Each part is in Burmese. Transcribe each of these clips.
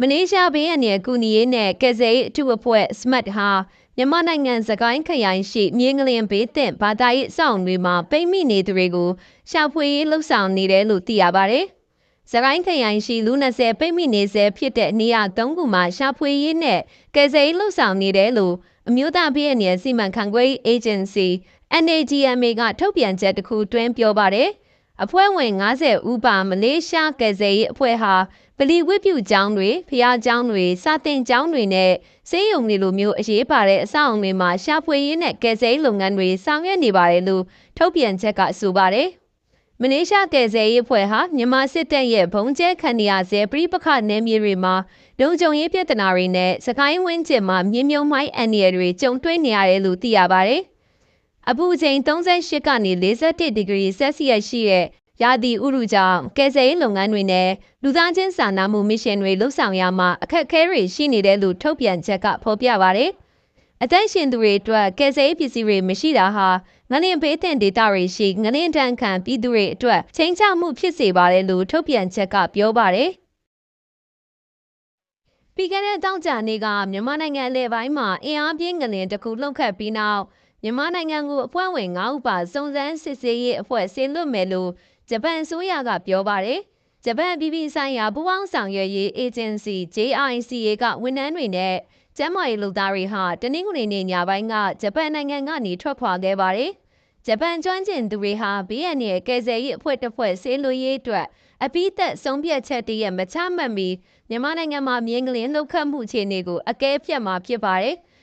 မလေးရှားဘေးအန္တရာယ်ကူညီရေးနဲ့ကယ်ဆယ်ရေးအထူးအဖွဲ့ SMART ဟာမြန်မာနိုင်ငံစကိုင်းခရိုင်ရှိမြေငလင်ဘေးသင့်ဘာသာရေးအဆောက်အုံတွေမှာပိတ်မိနေသူတွေကိုရှာဖွေရေးလှုပ်ဆောင်နေတယ်လို့သိရပါတယ်။စကိုင်းခရိုင်ရှိလူ20ပိတ်မိနေစေဖြစ်တဲ့နေရာ၃ခုမှာရှာဖွေရေးနဲ့ကယ်ဆယ်ရေးလှုပ်ဆောင်နေတယ်လို့အမျိုးသားဘေးအန္တရာယ်စီမံခန့်ခွဲရေး agency NAGMA ကထုတ်ပြန်ချက်တစ်ခုတွင်ပြောပါတယ်။ အဖွဲ့ဝင်90ဦးပါမလေးရှားကယ်ဆယ်ရေးအဖွဲ့ဟာပလီဝိပြုကျောင်းတွေဖျားကျောင်းတွေစာတင်ကျောင်းတွေနဲ့စေးရုံတွေလိုမျိုးအရေးပါတဲ့အဆောက်အုံတွေမှာရှာဖွေရေးနဲ့ကယ်ဆယ်ရေးလုပ်ငန်းတွေဆောင်ရွက်နေပါတယ်လို့ထုတ်ပြန်ချက်ကဆိုပါတယ်။မလေးရှားကယ်ဆယ်ရေးအဖွဲ့ဟာမြန်မာစစ်တပ်ရဲ့ဘုံကျဲခံရဆဲပြိပခနယ်မြေတွေမှာဒုံကြုံရေးပြဿနာတွေနဲ့စကိုင်းဝင်းကျင်မှာမြင်းမြုံမိုင်းအန်ရီတွေကြုံတွေ့နေရတယ်လို့သိရပါတယ်။ အပူချိန်38ကနေ41ဒီဂရီဆယ်စီယပ်ရှိတဲ့ရာသီဥတုကြောင့်ကယ်ဆယ်ရေးလုပ်ငန်းတွေနဲ့လူသားချင်းစာနာမှုမစ်ရှင်တွေလှုပ်ဆောင်ရမှာအခက်အခဲတွေရှိနေတယ်လို့ထုတ်ပြန်ချက်ကဖော်ပြပါတယ်။အသက်ရှင်သူတွေအတွက်ကယ်ဆယ်ရေးပစ္စည်းတွေမရှိတာဟာငလင်ဘေးသင့်ဒေသတွေရှိငလင်တန်းခံပြည်သူတွေအတွက်ချိန်ချမှုဖြစ်စေပါတယ်လို့ထုတ်ပြန်ချက်ကပြောပါတယ်။ပြီးခဲ့တဲ့တောင်ကြနေ့ကမြန်မာနိုင်ငံအလဲပိုင်းမှာအင်အားပြင်းငလင်တစ်ခုလှုပ်ခတ်ပြီးနောက် မြန်မာနိုင်ငံကိုအဖွဲ့ဝင်9ဦးပါစုံစမ်းစစ်ဆေးရေးအဖွဲ့ဆင်းလွတ်မယ်လို့ဂျပန်အစိုးရကပြောပါတယ်။ဂျပန်ပြည်ပြည်ဆိုင်ရာပူးပေါင်းဆောင်ရွက်ရေးအေဂျင်စီ JICA ကဝန်ထမ်းတွေနဲ့ကျန်းမာရေးလုပ်သားတွေဟာတနင်္ဂနွေနေ့ညပိုင်းကဂျပန်နိုင်ငံကနေထွက်ခွာခဲ့ပါတယ်။ဂျပန်ကျွမ်းကျင်သူတွေဟာဘေးအန္တရာယ်ကယ်ဆယ်ရေးအဖွဲ့တစ်ဖွဲ့ဆေးလိုရေးအတွက်အပိသက်ဆုံးဖြတ်ချက်တည်းရမချမှတ်မီမြန်မာနိုင်ငံမှာမြင်းကလင်းလှုပ်ခတ်မှုအခြေအနေကိုအကဲဖြတ်မှာဖြစ်ပါတယ်။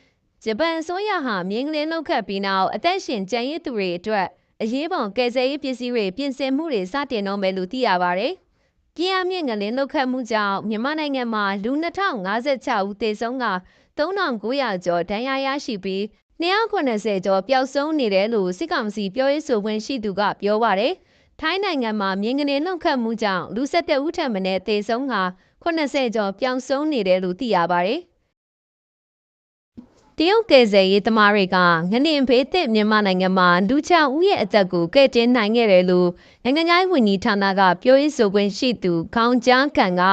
ဂျပန်အစိုးရဟာမြင်းကလင်းလှုပ်ခတ်ပြီးနောက်အသက်ရှင်ကျန်ရစ်သူတွေအတွက်အရေးပေါ်ကယ်ဆယ်ရေးပစ္စည်းတွေပြင်ဆင်မှုတွေစတင်တော့မယ်လို့သိရပါတယ်။ပြင်းအားမြင့်ငလင်းလှုပ်ခတ်မှုကြောင့်မြန်မာနိုင်ငံမှာလူ2056ဦးသေဆုံးက3900ကျော်ဒဏ်ရာရရှိပြီး290ကျော်ပျောက်ဆုံးနေတယ်လို့စစ်ကောင်စီပြောရေးဆိုခွင့်ရှိသူကပြောပါတယ်။ထိုင်းနိုင်ငံမှာမြင်းကနေလှုပ်ခတ်မှုကြောင့်လူ17ဦးထပ်မံသေဆုံးက80ကျော်ပျောက်ဆုံးနေတယ်လို့သိရပါတယ်။ တရုတ်ကယ်ဆယ်ရေးသမားတွေကငလင်ဖေးသစ်မြန်မာနိုင်ငံမှာလူချဦးရဲ့အသက်ကိုကဲ့တင်နိုင်ခဲ့တယ်လို့နိုင်ငံသားဝန်ကြီးဌာနကပြောရေးဆိုခွင့်ရှိသူခေါင်းကြားကန်က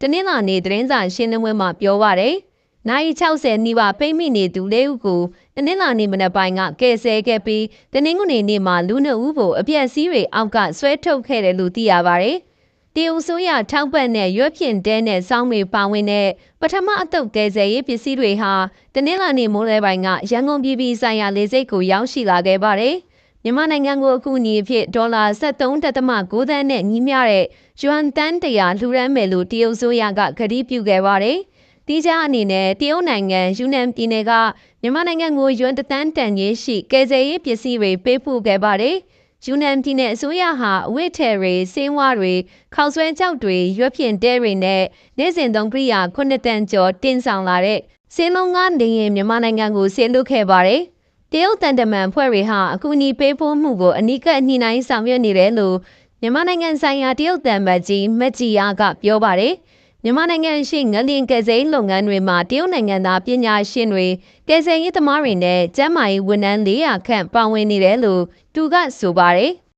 တနင်္လာနေ့သတင်းစာရှင်းလင်းပွဲမှာပြောပါရယ်။နိုင်60နီးပါးပိတ်မိနေသူလေးဦးကိုတနင်္လာနေ့မနက်ပိုင်းကကယ်ဆယ်ခဲ့ပြီးတနင်္ဂနွေနေ့မှာလူနှစ်ဦးကိုအပြက်စီးတွေအောက်ကဆွဲထုတ်ခဲ့တယ်လို့သိရပါရယ်။ တရုတ်ဆိုရထောက်ပံ့တဲ့ရွက်ဖြင့်တဲနဲ့စောင်းတွေပါဝင်တဲ့ပထမအတုပ်ကယ်ဆယ်ရေးပစ္စည်းတွေဟာတနင်္လာနေ့မိုးလယ်ပိုင်းကရန်ကုန်ပြည်ပြည်ဆိုင်ရာလေဆိပ်ကိုရောက်ရှိလာခဲ့ပါတယ်။မြန်မာနိုင်ငံကိုအခုညီအဖြစ်ဒေါ်လာ73.9သန်းနဲ့ညီမျှတဲ့ယွမ်တန်တရာလှူဒန်းမယ်လို့တရုတ်ဆိုရကကတိပြုခဲ့ပါတယ်။တီးခြားအနေနဲ့တရုတ်နိုင်ငံယူနန်ပြည်နယ်ကမြန်မာနိုင်ငံကိုယွမ်တသန်းတန်ကြီးရှိကယ်ဆယ်ရေးပစ္စည်းတွေပေးပို့ခဲ့ပါတယ်။ ယူနန်ပြည်နယ်အစိုးရဟာအဝိထဲတွေစင်းဝါတွေခေါက်ဆွဲကြောက်တွေရွက်ဖြင့်တဲတွေနဲ့နေ့စဉ်သုံးကိရိယာခုနှစ်တန်ကျော်တင်ဆောင်လာတဲ့စင်းလုံးကားနေရင်မြန်မာနိုင်ငံကိုဆေးလွတ်ခဲ့ပါတယ်။တရုတ်တန်တမန်ဖွဲ့တွေဟာအကူအညီပေးဖို့မှုကိုအနိကညှိနှိုင်းဆောင်ရွက်နေတယ်လို့မြန်မာနိုင်ငံဆိုင်ရာတရုတ်တန်မတ်ကြီးမက်ဂျီယာကပြောပါတယ်။ မြန်မာနိုင်ငံရှိငလင်ကယ်ဆယ်လုပ်ငန်းတွေမှာတရုတ်နိုင်ငံသားပညာရှင်တွေကယ်ဆယ်ရေးသမားတွေနဲ့ကျန်းမာရေးဝန်ထမ်း400ခန့်ပါဝင်နေတယ်လို့သူကဆိုပါတယ်။